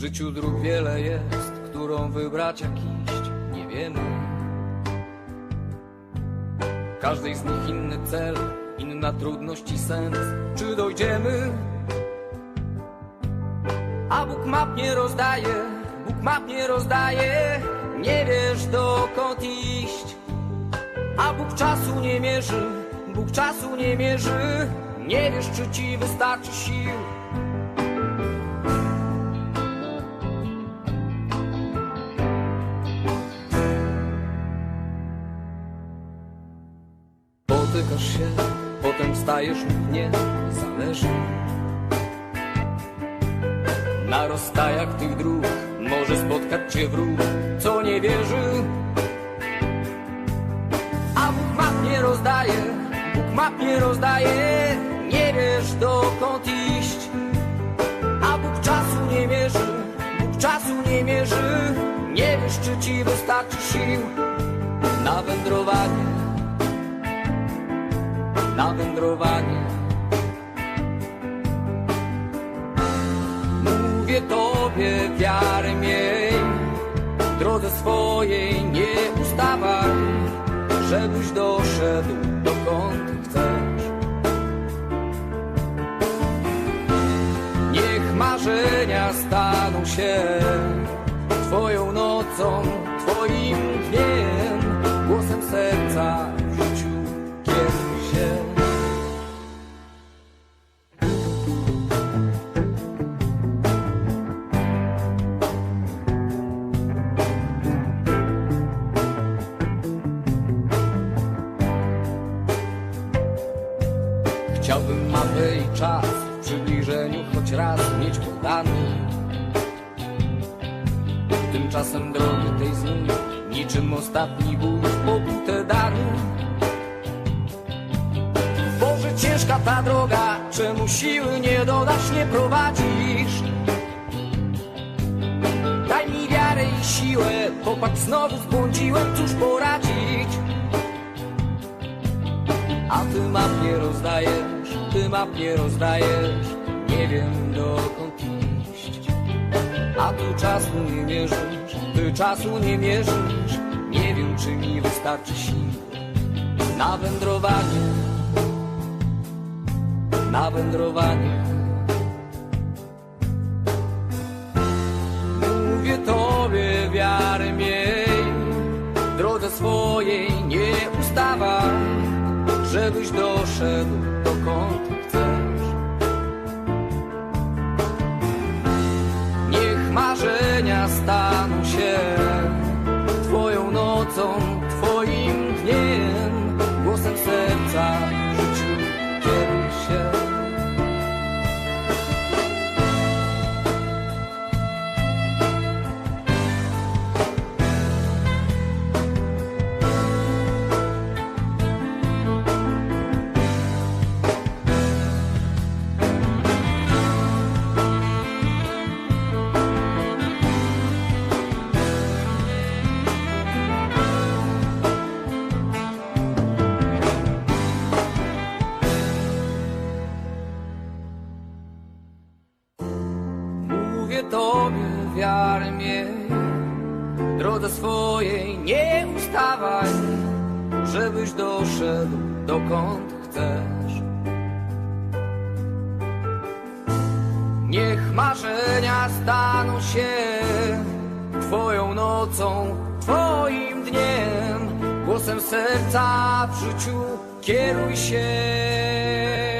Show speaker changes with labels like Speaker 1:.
Speaker 1: życiu dróg wiele jest, którą wybrać jak iść, nie wiemy. Każdej z nich inny cel, inna trudność i sens. Czy dojdziemy? A Bóg map nie rozdaje, Bóg map nie rozdaje, nie wiesz dokąd iść. A Bóg czasu nie mierzy, Bóg czasu nie mierzy, nie wiesz czy ci wystarczy sił. Potykasz się, potem wstajesz lub nie, zależy. Na rozstajach tych dróg może spotkać cię wróg, co nie wierzy. A Bóg map nie rozdaje, Bóg map nie rozdaje, nie wiesz dokąd iść. A Bóg czasu nie mierzy, Bóg czasu nie mierzy, nie wiesz czy ci wystarczy sił na wędrowanie, na wędrowanie. Mówię tobie wiarę miej, w drodze swojej nie ustawaj, żebyś doszedł dokąd chcesz. Niech marzenia staną się Chciałbym mapę i czas w przybliżeniu choć raz mieć podany. Tymczasem drogi tej znów, niczym ostatni ból w poputę dany. Boże, ciężka ta droga, czemu siły nie dodasz, nie prowadzisz? Daj mi wiarę i siłę, popatrz znowu zbłądziłem, cóż poradzić? A ty map nie rozdajesz, ty map nie rozdajesz, nie wiem dokąd iść. A tu czasu nie mierzysz, ty czasu nie mierzysz, nie wiem czy mi wystarczy sił na wędrowanie, na wędrowanie. Mówię tobie wiarę miej, w drodze swojej nie ustawaj. Żebyś doszedł dokąd nocą, Mówię Tobie wiarę miej, w drodze swojej nie ustawaj, żebyś doszedł dokąd chcesz. Niech marzenia staną się Twoją nocą, Twoim dniem, głosem serca w życiu kieruj się.